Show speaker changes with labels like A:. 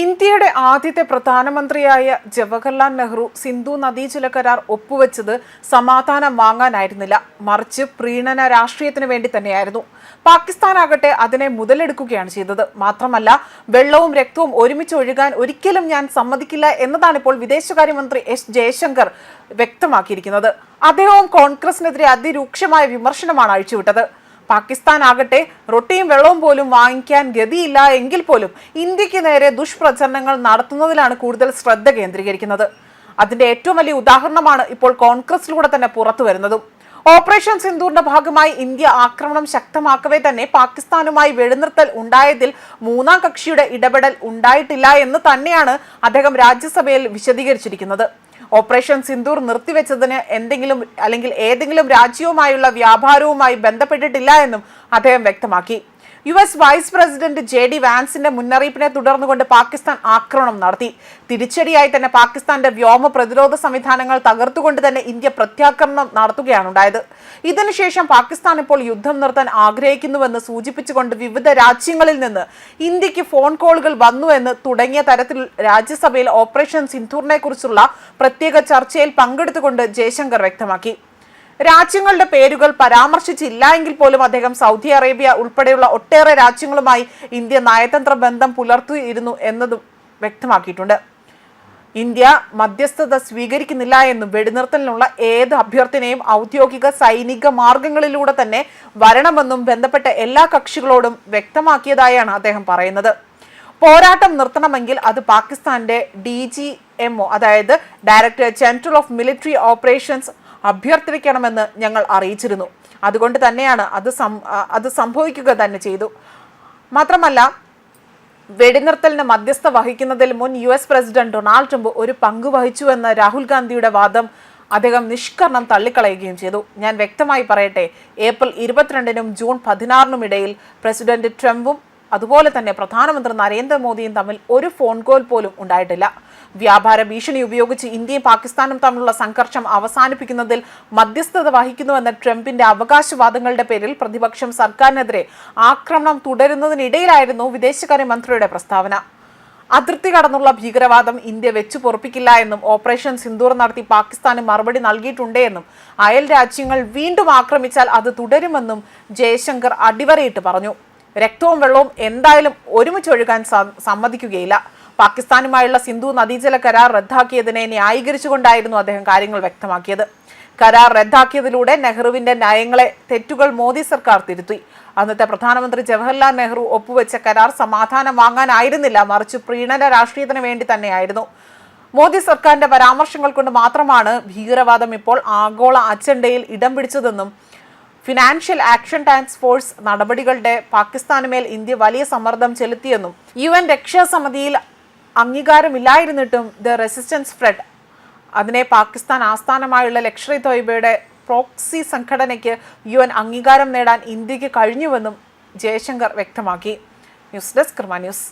A: ഇന്ത്യയുടെ ആദ്യത്തെ പ്രധാനമന്ത്രിയായ ജവഹർലാൽ നെഹ്റു സിന്ധു നദീജല കരാർ ഒപ്പുവെച്ചത് സമാധാനം വാങ്ങാനായിരുന്നില്ല. മറിച്ച് പ്രീണന രാഷ്ട്രീയത്തിന് വേണ്ടി തന്നെയായിരുന്നു. പാകിസ്ഥാനാകട്ടെ അതിനെ മുതലെടുക്കുകയാണ് ചെയ്തത്. മാത്രമല്ല വെള്ളവും രക്തവും ഒരുമിച്ച് ഒഴുകാൻ ഒരിക്കലും ഞാൻ സമ്മതിക്കില്ല എന്നതാണ് ഇപ്പോൾ വിദേശകാര്യമന്ത്രി എസ് ജയശങ്കർ വ്യക്തമാക്കിയിരിക്കുന്നത്. അദ്ദേഹവും കോൺഗ്രസിനെതിരെ അതിരൂക്ഷമായ വിമർശനമാണ് അഴിച്ചുവിട്ടത്. പാകിസ്ഥാൻ ആകട്ടെ റൊട്ടിയും വെള്ളവും പോലും വാങ്ങിക്കാൻ ഗതിയില്ല എങ്കിൽ പോലും ഇന്ത്യയ്ക്ക് നേരെ ദുഷ്പ്രചരണങ്ങൾ നടത്തുന്നതിലാണ് കൂടുതൽ ശ്രദ്ധ കേന്ദ്രീകരിക്കുന്നത്. അതിന്റെ ഏറ്റവും വലിയ ഉദാഹരണമാണ് ഇപ്പോൾ കോൺഗ്രസിലൂടെ തന്നെ പുറത്തു വരുന്നതും. ഓപ്പറേഷൻ സിന്ദൂറിന്റെ ഭാഗമായി ഇന്ത്യ ആക്രമണം ശക്തമാക്കവേ തന്നെ പാകിസ്ഥാനുമായി വെടിനിർത്തൽ ഉണ്ടായതിൽ മൂന്നാം കക്ഷിയുടെ ഇടപെടൽ ഉണ്ടായിട്ടില്ല എന്ന് തന്നെയാണ് അദ്ദേഹം രാജ്യസഭയിൽ വിശദീകരിച്ചിരിക്കുന്നത്. ഓപ്പറേഷൻ സിന്ദൂർ നിർത്തിവെച്ചതിന് എന്തെങ്കിലും അല്ലെങ്കിൽ ഏതെങ്കിലും രാജ്യവുമായുള്ള വ്യാപാരവുമായി ബന്ധപ്പെട്ടിട്ടില്ല എന്നും അദ്ദേഹം വ്യക്തമാക്കി. U S vice president J D വാൻസിന്റെ മുന്നറിയിപ്പിനെ തുടർന്നുകൊണ്ട് പാകിസ്ഥാൻ ആക്രമണം നടത്തി. തിരിച്ചടിയായി തന്നെ പാകിസ്ഥാന്റെ വ്യോമ പ്രതിരോധ സംവിധാനങ്ങൾ തകർത്തുകൊണ്ട് തന്നെ ഇന്ത്യ പ്രത്യാക്രമണം നടത്തുകയാണ് ഉണ്ടായത്. ഇതിനുശേഷം പാകിസ്ഥാൻ ഇപ്പോൾ യുദ്ധം നിർത്താൻ ആഗ്രഹിക്കുന്നുവെന്ന് സൂചിപ്പിച്ചുകൊണ്ട് വിവിധ രാജ്യങ്ങളിൽ നിന്ന് ഇന്ത്യയ്ക്ക് ഫോൺ കോളുകൾ വന്നുവെന്ന് തുടങ്ങിയ തരത്തിൽ രാജ്യസഭയിൽ ഓപ്പറേഷൻ സിന്ധൂറിനെ കുറിച്ചുള്ള പ്രത്യേക ചർച്ചയിൽ പങ്കെടുത്തുകൊണ്ട് ജയശങ്കർ വ്യക്തമാക്കി. രാജ്യങ്ങളുടെ പേരുകൾ പരാമർശിച്ചില്ല എങ്കിൽ പോലും അദ്ദേഹം സൗദി അറേബ്യ ഉൾപ്പെടെയുള്ള ഒട്ടേറെ രാജ്യങ്ങളുമായി ഇന്ത്യ നയതന്ത്ര ബന്ധം പുലർത്തിയിരുന്നു എന്നതും വ്യക്തമാക്കിയിട്ടുണ്ട്. ഇന്ത്യ മധ്യസ്ഥത സ്വീകരിക്കുന്നില്ല എന്നും വെടിനിർത്തലിനുള്ള ഏത് അഭ്യർത്ഥനയും ഔദ്യോഗിക സൈനിക മാർഗങ്ങളിലൂടെ തന്നെ വരണമെന്നും ബന്ധപ്പെട്ട എല്ലാ കക്ഷികളോടും വ്യക്തമാക്കിയതായാണ് അദ്ദേഹം പറയുന്നത്. പോരാട്ടം നിർത്തണമെങ്കിൽ അത് പാകിസ്ഥാന്റെ ഡി ജി എംഒ അതായത് director general of military operations അഭ്യർത്ഥിക്കണമെന്ന് ഞങ്ങൾ അറിയിച്ചിരുന്നു. അതുകൊണ്ട് തന്നെയാണ് അത് അത് സംഭവിക്കുക തന്നെ ചെയ്തു. മാത്രമല്ല വെടിനിർത്തലിന് മധ്യസ്ഥ വഹിക്കുന്നതിൽ മുൻ U S president Donald Trump ഒരു പങ്ക് വഹിച്ചുവെന്ന രാഹുൽ ഗാന്ധിയുടെ വാദം അദ്ദേഹം നിഷ്കരണം തള്ളിക്കളയുകയും ചെയ്തു. ഞാൻ വ്യക്തമായി പറയട്ടെ ഏപ്രിൽ ഇരുപത്തിരണ്ടിനും ജൂൺ പതിനാറിനും ഇടയിൽ പ്രസിഡന്റ് ട്രംപും അതുപോലെ തന്നെ പ്രധാനമന്ത്രി നരേന്ദ്രമോദിയും തമ്മിൽ ഒരു ഫോൺ കോൾ പോലും ഉണ്ടായിട്ടില്ല. വ്യാപാര ഭീഷണി ഉപയോഗിച്ച് ഇന്ത്യയും പാകിസ്ഥാനും തമ്മിലുള്ള സംഘർഷം അവസാനിപ്പിക്കുന്നതിൽ മധ്യസ്ഥത വഹിക്കുന്നുവെന്ന ട്രംപിന്റെ അവകാശവാദങ്ങളുടെ പേരിൽ പ്രതിപക്ഷം സർക്കാരിനെതിരെ ആക്രമണം തുടരുന്നതിനിടയിലായിരുന്നു വിദേശകാര്യമന്ത്രിയുടെ പ്രസ്താവന. അതിർത്തി കടന്നുള്ള ഭീകരവാദം ഇന്ത്യ വെച്ചു പൊറപ്പിക്കില്ല എന്നും ഓപ്പറേഷൻ സിന്ദൂർ നടത്തി പാകിസ്ഥാന് മറുപടി നൽകിയിട്ടുണ്ടെന്നും അയൽ രാജ്യങ്ങൾ വീണ്ടും ആക്രമിച്ചാൽ അത് തുടരുമെന്നും ജയശങ്കർ അടിവരയിട്ട് പറഞ്ഞു. രക്തവും വെള്ളവും എന്തായാലും ഒരുമിച്ച് ഒഴുകാൻ സമ്മതിക്കുകയില്ല. പാകിസ്ഥാനുമായുള്ള സിന്ധു നദീജല കരാർ റദ്ദാക്കിയതിനെ ന്യായീകരിച്ചുകൊണ്ടായിരുന്നു അദ്ദേഹം കാര്യങ്ങൾ വ്യക്തമാക്കിയത്. കരാർ റദ്ദാക്കിയതിലൂടെ നെഹ്റുവിന്റെ നയങ്ങളെ തെറ്റുകൾ മോദി സർക്കാർ തിരുത്തി. അന്നത്തെ പ്രധാനമന്ത്രി ജവഹർലാൽ നെഹ്റു ഒപ്പുവെച്ച കരാർ സമാധാനം വാങ്ങാനായിരുന്നില്ല. മറിച്ച് പ്രീണന രാഷ്ട്രീയത്തിന് വേണ്ടി തന്നെയായിരുന്നു. മോദി സർക്കാരിന്റെ പരാമർശങ്ങൾ കൊണ്ട് മാത്രമാണ് ഭീകരവാദം ഇപ്പോൾ ആഗോള അജണ്ടയിൽ ഇടം പിടിച്ചതെന്നും ഫിനാൻഷ്യൽ ആക്ഷൻ ടാസ്ക് ഫോഴ്സ് നടപടികളുടെ പാകിസ്ഥാനുമേൽ ഇന്ത്യ വലിയ സമ്മർദ്ദം ചെലുത്തിയെന്നും യു എൻ രക്ഷാസമിതിയിൽ അംഗീകാരമില്ലായിരുന്നിട്ടും ദ റെസിസ്റ്റൻസ് ഫ്രണ്ട് അതിനെ പാകിസ്ഥാൻ ആസ്ഥാനമായുള്ള ലക്ഷറി തോയ്ബയുടെ പ്രോക്സി സംഘടനയ്ക്ക് യു എൻ അംഗീകാരം നേടാൻ ഇന്ത്യയ്ക്ക് കഴിഞ്ഞുവെന്നും ജയശങ്കർ വ്യക്തമാക്കി. News desk Karma news.